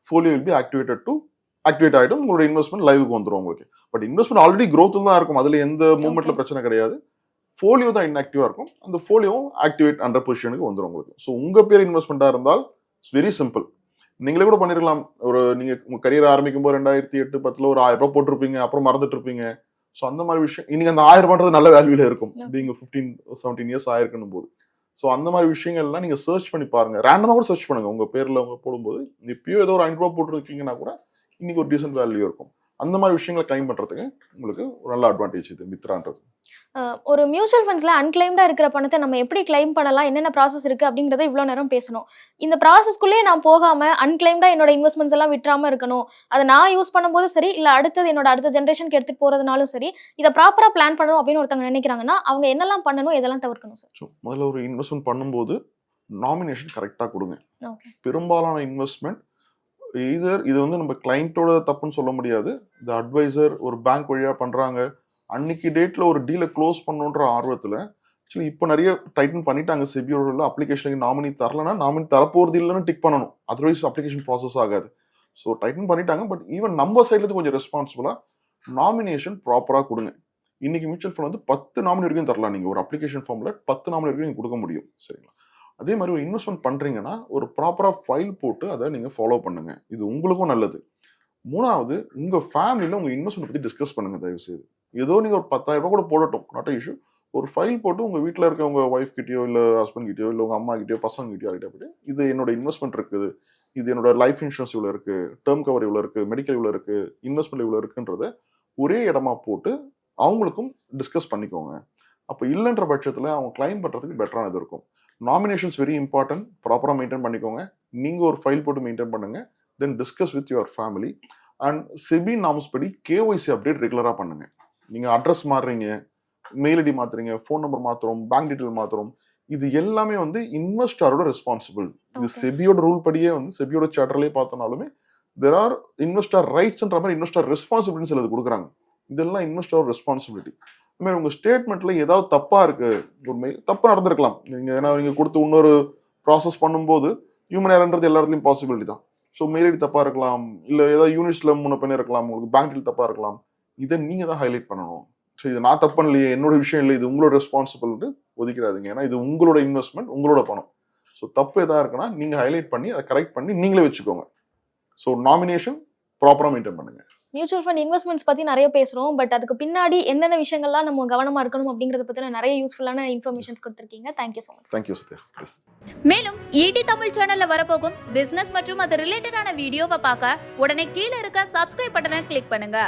Folio will be activated to activate ஆகிடும் உங்களோட இன்வெஸ்ட்மெண்ட் லைவுக்கு வந்துடும் உங்களுக்கு. பட் இன்வெஸ்ட்மெண்ட் ஆல்ரெடி growth தான் இருக்கும். அதுல எந்த Okay. பிரச்சனை கிடையாது. ஃபோலியோ தான் இன்ஆக்டிவா இருக்கும். அந்த ஃபோலியோவும் ஆக்டிவேட் அண்டர் பொசிஷனுக்கு வந்துடும் உங்களுக்கு. ஸோ உங்க பேர் இன்வெஸ்ட்மெண்ட்டா இருந்தால் இட்ஸ் வெரி சிம்பிள் நீங்களே கூட பண்ணிருக்கலாம். ஒரு நீங்க உங்க கரியர் ஆரம்பிக்கும் போது ரெண்டாயிரத்தி எட்டு பத்துல ஒரு ஆயிரம் ரூபாய் போட்டிருப்பீங்க. அப்புறம் மறந்துட்டு இருப்பீங்க ஸோ அந்த மாதிரி விஷயம் இன்னைக்கு அந்த ஆயிரம் ரூபான்றது நல்ல வேல்யூல இருக்கும். Okay. நீங்க ஃபிஃப்டீன் செவன்டீன் இயர்ஸ் ஆயிருக்கணும் போது ஸோ அந்த மாதிரி விஷயங்கள்லாம் நீங்க சர்ச் பண்ணி பாருங்க. ரேண்டமாக கூட சர்ச் பண்ணுங்க. உங்க பேர்ல உங்க போடும்போது இப்பயோ ஏதோ ஒரு ஐநூறு ரூபாய் போட்டிருக்கீங்கன்னா கூட இன்னைக்கு ஒரு டீசென்ட் வேல்யூ இருக்கும். அந்த மாதிரி விஷயங்களை கிளைம் பண்றதுக்கு உங்களுக்கு ஒரு நல்ல அட்வான்டேஜ் இது மித்ரான்றது. ஒரு மியூச்சுவல் ஃபண்ட்ஸ்ல அன்கிளைம்டா இருக்கிற பணத்தை நம்ம எப்படி கிளைம் பண்ணலாம் என்னென்ன ப்ராசஸ் இருக்கு அப்படிங்கறத இவ்வளவு நேரம் பேசணும். இந்த ப்ராசஸ்க்குள்ளேயே நான் போகாம அன்கிளைம்டா என்னோட இன்வெஸ்ட்மெண்ட்ஸ் எல்லாம் விட்டுறாம இருக்கணும். அதை நான் யூஸ் பண்ணும்போது சரி இல்ல அடுத்தது என்னோட அடுத்த ஜென்ரேஷனுக்கு எடுத்துட்டு போறதுனாலும் சரி இதை ப்ராப்பரா பிளான் பண்ணணும் அப்படின்னு ஒருத்தவங்க நினைக்கிறாங்கன்னா அவங்க என்னெல்லாம் பண்ணணும் எதெல்லாம் தவிர்க்கணும் சார் முதல்ல ஒரு இன்வெஸ்ட்மெண்ட் பண்ணும்போது நாமினேஷன் கரெக்டாக கொடுங்க. பெரும்பாலான இன்வெஸ்ட்மெண்ட் இதர் இது வந்து நம்ம கிளைண்ட்டோட தப்புன்னு சொல்ல முடியாது. இந்த அட்வைசர் ஒரு பேங்க் வழியாக பண்ணுறாங்க அன்னைக்கு டேட்டில் ஒரு டீலை க்ளோஸ் பண்ணுன்ற ஆர்வத்தில் ஆக்சுவலி இப்போ நிறைய டைட்டன் பண்ணிட்டாங்க செபியோட அப்ளிகேஷனுக்கு நாமினி தரலன்னா நாமினி தரப்போகிறது இல்லைன்னு டிக் பண்ணணும். அதர்வைஸ் அப்ளிகேஷன் ப்ராசஸ் ஆகாது. ஸோ டைட்டன் பண்ணிட்டாங்க பட் ஈவன் நம்ம சைட்லேருந்து கொஞ்சம் ரெஸ்பான்சிபிளாக நாமினேஷன் ப்ராப்பராக கொடுங்க. இன்னைக்கு மியூச்சுவல் ஃபண்ட் வந்து பத்து நாமினி வரைக்கும் தரலாம் நீங்கள் ஒரு அப்ளிகேஷன் ஃபார்மில் பத்து நாமினி வரைக்கும் நீங்கள் கொடுக்க முடியும். சரிங்களா? அதே மாதிரி ஒரு இன்வெஸ்ட்மெண்ட் பண்ணுறீங்கன்னா ஒரு ப்ராப்பராக ஃபைல் போட்டு அதை நீங்கள் ஃபாலோ பண்ணுங்க. இது உங்களுக்கும் நல்லது. மூணாவது உங்கள் ஃபேமிலியில் உங்கள் இன்வெஸ்ட்மெண்ட் பற்றி டிஸ்கஸ் பண்ணுங்க தயவுசெய்து. ஏதோ நீங்கள் ஒரு பத்தாயிரம் ரூபா கூட போடட்டும் நாட் இஷ்யூ ஒரு ஃபைல் போட்டு உங்கள் வீட்டில் இருக்க உங்கள் ஒய்ஃப் கிட்டயோ இல்லை ஹஸ்பண்ட் கிட்டயோ இல்லை உங்கள் அம்மா கிட்டயோ பசங்க கிட்டயோ ஆகிட்ட போய் இது என்னோட இன்வெஸ்ட்மெண்ட் இருக்குது. இது என்னோட லைஃப் இன்சூரன்ஸ் இவ்வளோ இருக்குது டேர்ம் கவர் இவ்வளோ இருக்குது மெடிக்கல் இவ்வளோ இருக்குது இன்வெஸ்ட்மெண்ட் இவ்வளோ இருக்குன்றத ஒரே இடமா போட்டு அவங்களுக்கும் டிஸ்கஸ் பண்ணிக்கோங்க. அப்போ இல்லைன்ற பட்சத்தில் அவங்க கிளைம் பண்ணுறதுக்கு பெட்டரானது இருக்கும். நாமினேஷன்ஸ் வெரி இம்பார்ட்டன்ட் ப்ராப்பராக மெயின்டைன் பண்ணிக்கோங்க. நீங்கள் ஒரு ஃபைல் போட்டு மெயின்டைன் பண்ணுங்க. Then discuss with your family and SEBI norms படி கேஒய்சி அப்டேட் ரெகுலராக பண்ணுங்க. நீங்கள் அட்ரஸ் மாறுறீங்க மெயில் ஐடி மாத்துறீங்க ஃபோன் நம்பர் மாத்துறோம் பேங்க் டீட்டெயில் மாத்துறோம். இது எல்லாமே வந்து இன்வெஸ்டரோட ரெஸ்பான்சிபிள் இது. செபியோட ரூல் படியே வந்து செபியோட சார்ட்டர்லேயே பார்த்தோம்னாலுமே தெர் ஆர் இன்வெஸ்டர் ரைட்ஸ்ன்ற மாதிரி இன்வெஸ்டர் ரெஸ்பான்சிபிலிட்டி சிலது கொடுக்குறாங்க. இதெல்லாம் இன்வெஸ்டர் ரெஸ்பான்சிபிலிட்டி மாதிரி உங்கள் ஸ்டேட்மெண்ட்டில் ஏதாவது தப்பாக இருக்குது ஒரு தப்பு நடந்திருக்கலாம். நீங்கள் ஏன்னா நீங்கள் கொடுத்து இன்னொரு ப்ராசஸ் பண்ணும்போது ஹியூமன் ஏரன்றது எல்லா இடத்துலையும் பாசிபிலிட்டி தான். ஸோ மெயில் தப்பாக இருக்கலாம் இல்லை ஏதாவது யூனிட்ஸ்ல முன்ன பண்ணி இருக்கலாம் உங்களுக்கு பேங்க்கில் தப்பாக இருக்கலாம். இதை நீங்கள் தான் ஹைலைட் பண்ணணும். ஸோ இது நான் தப்பு பண்ணலையே என்னோட விஷயம் இல்லை இது உங்களோட ரெஸ்பான்சிபிலிட்டி ஒதுக்கிடாதீங்க. ஏன்னா இது உங்களோட இன்வெஸ்ட்மெண்ட் உங்களோட பணம். ஸோ தப்பு எதாக இருக்குன்னா நீங்கள் ஹைலைட் பண்ணி அதை கரெக்ட் பண்ணி நீங்களே வச்சுக்கோங்க. ஸோ நாமினேஷன் ப்ராப்பராக மெயின்டைன் பண்ணுங்கள் மியூச்சுவல் ஃபண்ட் இன்வெஸ்ட்மெண்ட்ஸ் பத்தி நிறைய பேசுறோம் பட் அதுக்கு பின்னாடி என்னென்ன விஷயங்கள்லாம் நம்ம கவனமா இருக்கணும் அப்படிங்கறத பத்தின நிறைய யூஸ்ஃபுல்லான இன்ஃபர்மேஷன்ஸ் கொடுத்துருக்கீங்க. Thank you so much thank you மேலும் ஈடி தமிழ் சேனல்ல வரப்போகும் பிசினஸ் மற்றும் அது ரிலேட்டடான வீடியோவை பார்க்க உடனே கீழே இருக்க சப்ஸ்கிரைப் பட்டனை கிளிக் பண்ணுங்க.